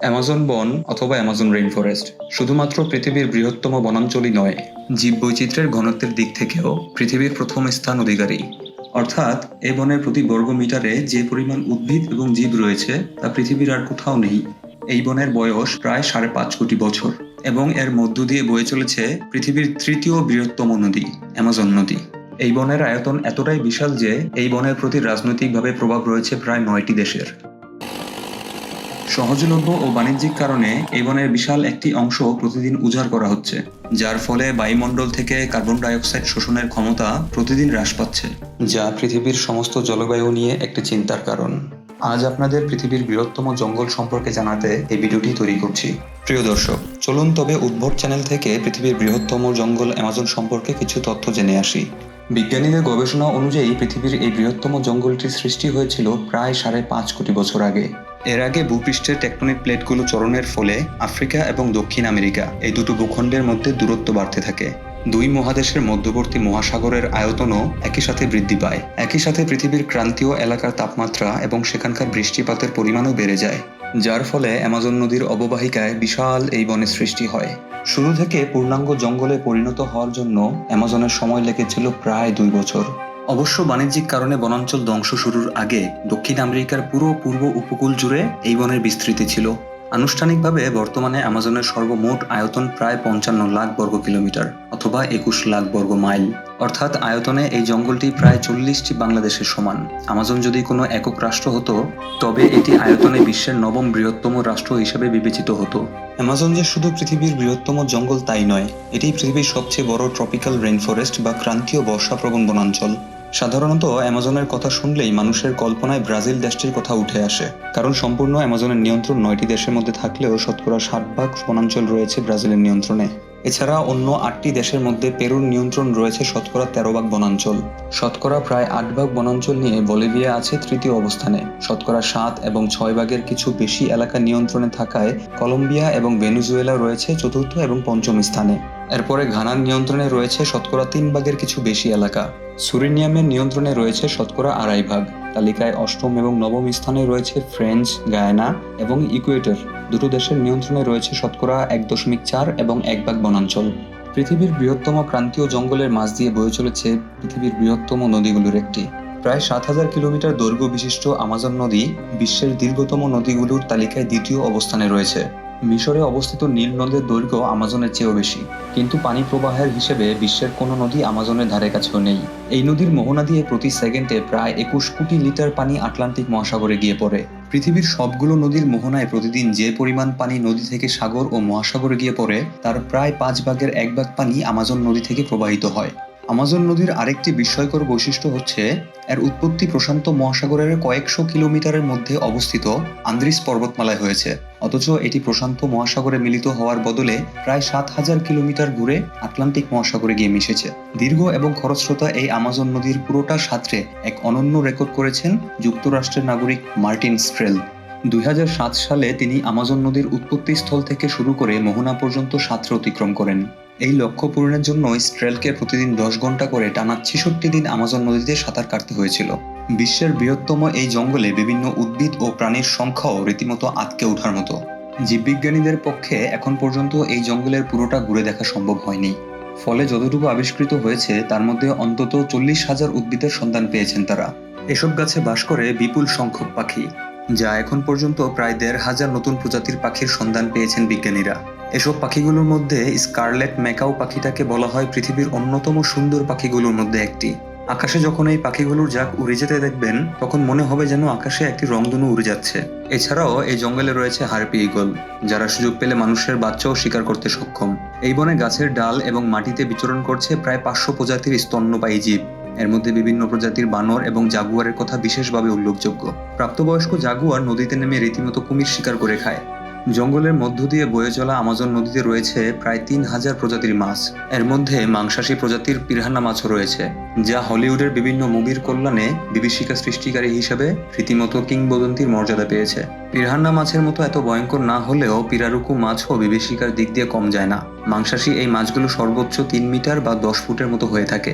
Amazon বন অথবা Amazon rain forest শুধুমাত্র পৃথিবীর বৃহত্তম বনাঞ্চলই নয়, জীববৈচিত্র্যের ঘনত্বের দিক থেকেও পৃথিবীর প্রথম স্থান অধিকারী। অর্থাৎ এই বনের প্রতি বর্গ মিটারে যে পরিমাণ উদ্ভিদ এবং জীব রয়েছে, তা পৃথিবীর আর কোথাও নেই। এই বনের বয়স প্রায় সাড়ে পাঁচ কোটি বছর এবং এর মধ্য দিয়ে বয়ে চলেছে পৃথিবীর তৃতীয় বৃহত্তম নদী, অ্যামাজন নদী। এই বনের আয়তন এতটাই বিশাল যে, এই বনের প্রতি রাজনৈতিকভাবে প্রভাব রয়েছে প্রায় নয়টি দেশের। সহজলভ্য ও বাণিজ্যিক কারণে এই বনের বিশাল একটি অংশ প্রতিদিন উজাড় করা হচ্ছে, যার ফলে বায়ুমণ্ডল থেকে কার্বন ডাইঅক্সাইড শোষণের ক্ষমতা প্রতিদিন হ্রাস পাচ্ছে। যা পৃথিবীর সমস্ত জলবায়ু নিয়ে একটি চিন্তার কারণ। আজ আপনাদের পৃথিবীর বৃহত্তম জঙ্গল সম্পর্কে জানাতে এই ভিডিওটি তৈরি করছি। প্রিয় দর্শক, চলুন তবে উদ্ভট চ্যানেল থেকে পৃথিবীর বৃহত্তম জঙ্গল অ্যামাজন সম্পর্কে কিছু তথ্য জেনে আসি। বিজ্ঞানীদের গবেষণা অনুযায়ী পৃথিবীর এই বৃহত্তম জঙ্গলটির সৃষ্টি হয়েছিল প্রায় সাড়ে পাঁচ কোটি বছর আগে। এর আগে ভূপৃষ্ঠের টেকটনিক প্লেটগুলো চরণের ফলে আফ্রিকা এবং দক্ষিণ আমেরিকা এই দুটো ভূখণ্ডের মধ্যে দূরত্ব বাড়তে থাকে। দুই মহাদেশের মধ্যবর্তী মহাসাগরের আয়তনও একই সাথে বৃদ্ধি পায়। একই সাথে পৃথিবীর ক্রান্তীয় এলাকার তাপমাত্রা এবং সেখানকার বৃষ্টিপাতের পরিমাণও বেড়ে যায়, যার ফলে অ্যামাজন নদীর অববাহিকায় বিশাল এই বনের সৃষ্টি হয়। শুরু থেকে পূর্ণাঙ্গ জঙ্গলে পরিণত হওয়ার জন্য অ্যামাজনের সময় লেগেছিল প্রায় দুই বছর। অবশ্য বাণিজ্যিক কারণে বনাঞ্চল ধ্বংস শুরুর আগে দক্ষিণ আমেরিকার পুরো পূর্ব উপকূল জুড়ে এই বনের বিস্তৃতি ছিল। আনুষ্ঠানিকভাবে বর্তমানে অ্যামাজনের সর্বমোট আয়তন প্রায় পঞ্চান্ন লাখ বর্গ কিলোমিটার অথবা একুশ লাখ বর্গ মাইল। অর্থাৎ আয়তনে এই জঙ্গলটি প্রায় চল্লিশটি বাংলাদেশের সমান। আমাজন যদি কোনো একক রাষ্ট্র হতো, তবে এটি আয়তনে বিশ্বের নবম বৃহত্তম রাষ্ট্র হিসেবে বিবেচিত হতো। অ্যামাজন যে শুধু পৃথিবীর বৃহত্তম জঙ্গল তাই নয়, এটি পৃথিবীর সবচেয়ে বড় ট্রপিক্যাল রেইন ফরেস্ট বা ক্রান্তীয় বর্ষাপ্রবণ বনাঞ্চল। সাধারণত অ্যামাজনের কথা শুনলেই মানুষের কল্পনায় ব্রাজিল দেশটির কথা উঠে আসে। কারণ সম্পূর্ণ অ্যামাজনের নিয়ন্ত্রণ নয়টি দেশের মধ্যে থাকলেও শতকরা ষাট ভাগ বনাঞ্চল রয়েছে ব্রাজিলের নিয়ন্ত্রণে। এছাড়া অন্য আটটি দেশের মধ্যে পেরুর নিয়ন্ত্রণ রয়েছে শতকরা তেরো ভাগ বনাঞ্চল। শতকরা প্রায় আট ভাগ বনাঞ্চল নিয়ে বলিভিয়া আছে তৃতীয় অবস্থানে। শতকরা সাত এবং ছয় ভাগের কিছু বেশি এলাকা নিয়ন্ত্রণে থাকায় কলম্বিয়া এবং ভেনুজুয়েলা রয়েছে চতুর্থ এবং পঞ্চম স্থানে। এরপরে ঘানার নিয়ন্ত্রণে রয়েছে শতকরা তিন ভাগের কিছু বেশি এলাকা। সুরিনিয়ামের নিয়ন্ত্রণে রয়েছে শতকরা আড়াই ভাগ। তালিকায় অষ্টম এবং নবম স্থানে রয়েছে ফ্রেঞ্চ, গায়ানা এবং ইকুয়েটর। দুটো দেশের নিয়ন্ত্রণে রয়েছে শতকরা এক দশমিক চার এবং এক ভাগ বনাঞ্চল। পৃথিবীর বৃহত্তম ক্রান্তীয় জঙ্গলের মাঝ দিয়ে বয়ে চলেছে পৃথিবীর বৃহত্তম নদীগুলোর একটি। প্রায় সাত হাজার কিলোমিটার দৈর্ঘ্য বিশিষ্ট আমাজন নদী বিশ্বের দীর্ঘতম নদীগুলোর তালিকায় দ্বিতীয় অবস্থানে রয়েছে। মিশরে অবস্থিত নীল নদের দৈর্ঘ্য আমাজনের চেয়েও বেশি। কিন্তু পানি প্রবাহের হিসেবে বিশ্বের কোনো নদী আমাজনের ধারে কাছেও নেই। এই নদীর মোহনা দিয়ে প্রতি সেকেন্ডে প্রায় একুশ কোটি লিটার পানি আটলান্টিক মহাসাগরে গিয়ে পড়ে। পৃথিবীর সবগুলো নদীর মোহনায় প্রতিদিন যে পরিমাণ পানি নদী থেকে সাগর ও মহাসাগরে গিয়ে পড়ে, তার প্রায় পাঁচ ভাগের এক ভাগ পানি আমাজন নদী থেকে প্রবাহিত হয়। আমাজন নদীর আরেকটি বিস্ময়কর বৈশিষ্ট্য হচ্ছে, এর উৎপত্তি প্রশান্ত মহাসাগরের কয়েকশো কিলোমিটারের মধ্যে অবস্থিত আন্দ্রিস পর্বতমালায় হয়েছে। অথচ এটি প্রশান্ত মহাসাগরে মিলিত হওয়ার বদলে প্রায় সাত হাজার কিলোমিটার ঘুরে আটলান্টিক মহাসাগরে গিয়ে মিশেছে। দীর্ঘ এবং খরস্রোতা এই আমাজন নদীর পুরোটা সাঁতরে এক অনন্য রেকর্ড করেছেন যুক্তরাষ্ট্রের নাগরিক মার্টিন স্ট্রেল। দুই হাজার সাত সালে তিনি আমাজন নদীর উৎপত্তি স্থল থেকে শুরু করে মোহনা পর্যন্ত সাঁতরে অতিক্রম করেন। এই লক্ষ্য পূরণের জন্য স্ট্রেলকে প্রতিদিন দশ ঘণ্টা করে টানা ছেষট্টি দিন আমাজন নদীতে সাঁতার কাটতে হয়েছিল। বিশ্বের বৃহত্তম এই জঙ্গলে বিভিন্ন উদ্ভিদ ও প্রাণীর সংখ্যাও রীতিমতো আটকে ওঠার মতো। জীববিজ্ঞানীদের পক্ষে এখন পর্যন্ত এই জঙ্গলের পুরোটা ঘুরে দেখা সম্ভব হয়নি। ফলে যতটুকু আবিষ্কৃত হয়েছে, তার মধ্যে অন্তত চল্লিশ হাজার উদ্ভিদের সন্ধান পেয়েছেন তারা। এসব গাছে বাস করে বিপুল সংখ্যক পাখি। যা এখন পর্যন্ত প্রায় দেড় হাজার নতুন প্রজাতির পাখির সন্ধান পেয়েছেন বিজ্ঞানীরা। এসব পাখিগুলোর মধ্যে স্কারলেট ম্যাকাও পাখিটাকে বলা হয় পৃথিবীর অন্যতম সুন্দর পাখিগুলোর মধ্যে একটি। আকাশে যখন এই পাখিগুলোর যাক উড়ে যেতে দেখবেন, তখন মনে হবে যেন আকাশে একটি রংধনু উড়ে যাচ্ছে। এছাড়াও এই জঙ্গলে রয়েছে হারপি ইগল যারা সুযোগ পেলে মানুষের বাচ্চাও শিকার করতে সক্ষম। এই বনে গাছের ডাল এবং মাটিতে বিচরণ করছে প্রায় পাঁচশো প্রজাতির স্তন্যপায়ী জীব। এর মধ্যে বিভিন্ন প্রজাতির বানর এবং জাগুয়ারের কথা বিশেষভাবে উল্লেখযোগ্য। প্রাপ্তবয়স্ক জাগুয়ার নদীতে নেমে রীতিমতো কুমির শিকার করে খায়। জঙ্গলের মধ্য দিয়ে বয়ে চলা আমাজন নদীতে রয়েছে প্রায় তিন হাজার প্রজাতির মাছ। এর মধ্যে মাংসাশী প্রজাতির পিরাহানা মাছও রয়েছে, যা হলিউডের বিভিন্ন মুভির কল্যাণে বিভীষিকা সৃষ্টিকারী হিসেবে রীতিমতো কিংবদন্তির মর্যাদা পেয়েছে। পিরাহান্না মাছের মতো এত ভয়ঙ্কর না হলেও পিরারুকু মাছও বিভীষিকার দিক দিয়ে কম যায় না। মাংসাশী এই মাছগুলো সর্বোচ্চ তিন মিটার বা দশ ফুটের মতো হয়ে থাকে।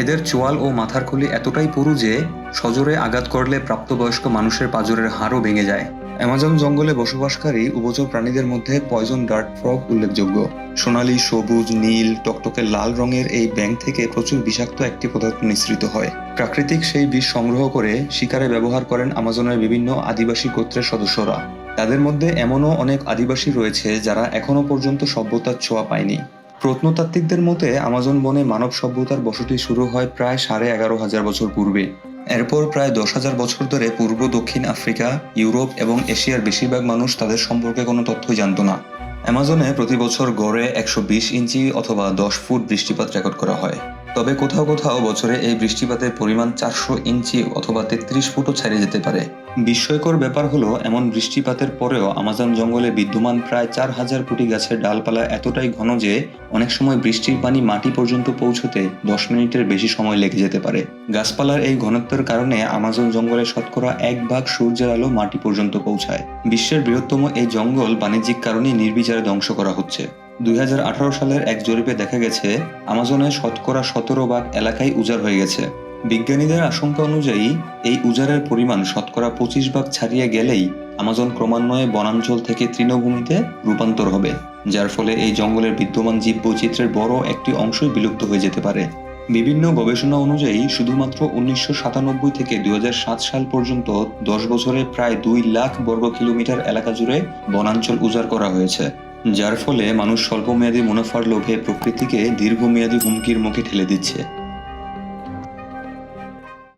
এদের চোয়াল ও মাথার খুলি এতটাই পুরু যে সজোরে আঘাত করলে প্রাপ্তবয়স্ক মানুষের পাজরের হাড়ও ভেঙে যায়। অ্যামাজন জঙ্গলে বসবাসকারী উভচর প্রাণীদের মধ্যে পয়জন ডার্ট ফ্রগ উল্লেখযোগ্য। সোনালী, সবুজ, নীল, টকটকে লাল রঙের এই ব্যাঙ থেকে প্রচুর বিষাক্ত একটি পদার্থ নিঃসৃত হয়। প্রাকৃতিক সেই বিষ সংগ্রহ করে শিকারে ব্যবহার করেন আমাজনের বিভিন্ন আদিবাসী গোত্রের সদস্যরা। তাদের মধ্যে এমনও অনেক আদিবাসী রয়েছে যারা এখনও পর্যন্ত সভ্যতার ছোঁয়া পায়নি। প্রত্নতাত্ত্বিকদের মতে আমাজন বনে মানব সভ্যতার বসতি শুরু হয় প্রায় সাড়ে এগারো হাজার বছর পূর্বে। এরপর প্রায় দশ হাজার বছর ধরে পূর্ব, দক্ষিণ আফ্রিকা, ইউরোপ এবং এশিয়ার বেশিরভাগ মানুষ তাদের সম্পর্কে কোনো তথ্যই জানত না। অ্যামাজনে প্রতি বছর গড়ে একশো বিশ ইঞ্চি অথবা দশ ফুট বৃষ্টিপাত রেকর্ড করা হয়। তবে কোথাও কোথাও বছরে এই বৃষ্টিপাতের পরিমাণ চারশো ইঞ্চি অথবা তেত্রিশ ফুটও ছাড়িয়ে যেতে পারে। বিস্ময়কর ব্যাপার হলো, এমন বৃষ্টিপাতের পরেও আমাজন জঙ্গলে বিদ্যমান প্রায় চার হাজার কোটি গাছের ডালপালা এতটাই ঘন যে অনেক সময় বৃষ্টির পানি মাটি পর্যন্ত পৌঁছতে দশ মিনিটের বেশি সময় লেগে যেতে পারে। গাছপালার এই ঘনত্বের কারণে আমাজন জঙ্গলে শতকরা এক ভাগ সূর্যের আলো মাটি পর্যন্ত পৌঁছায়। বিশ্বের বৃহত্তম এই জঙ্গল বাণিজ্যিক কারণে নির্বিচারে ধ্বংস করা হচ্ছে। দুই হাজার আঠারো সালের এক জরিপে দেখা গেছে আমাজনের শতকরা সতেরো ভাগ এলাকায় উজাড় হয়ে গেছে। বিজ্ঞানীদের আশঙ্কা অনুযায়ী, এই উজাড়ের পরিমাণ শতকরা পঁচিশ ভাগ ছাড়িয়ে গেলেই আমাজন ক্রমান্বয়ে বনাঞ্চল থেকে তৃণভূমিতে রূপান্তর হবে, যার ফলে এই জঙ্গলের বিদ্যমান জীববৈচিত্র্যের বড় একটি অংশই বিলুপ্ত হয়ে যেতে পারে। বিভিন্ন গবেষণা অনুযায়ী, শুধুমাত্র উনিশশো সাতানব্বই থেকে দু হাজার সাত সাল পর্যন্ত দশ বছরে প্রায় দুই লাখ বর্গ কিলোমিটার এলাকা জুড়ে বনাঞ্চল উজাড় করা হয়েছে, যার ফলে মানুষ স্বল্পমেয়াদী মুনাফার লোভে প্রকৃতিকে দীর্ঘমেয়াদী হুমকির মুখে ঠেলে দিচ্ছে।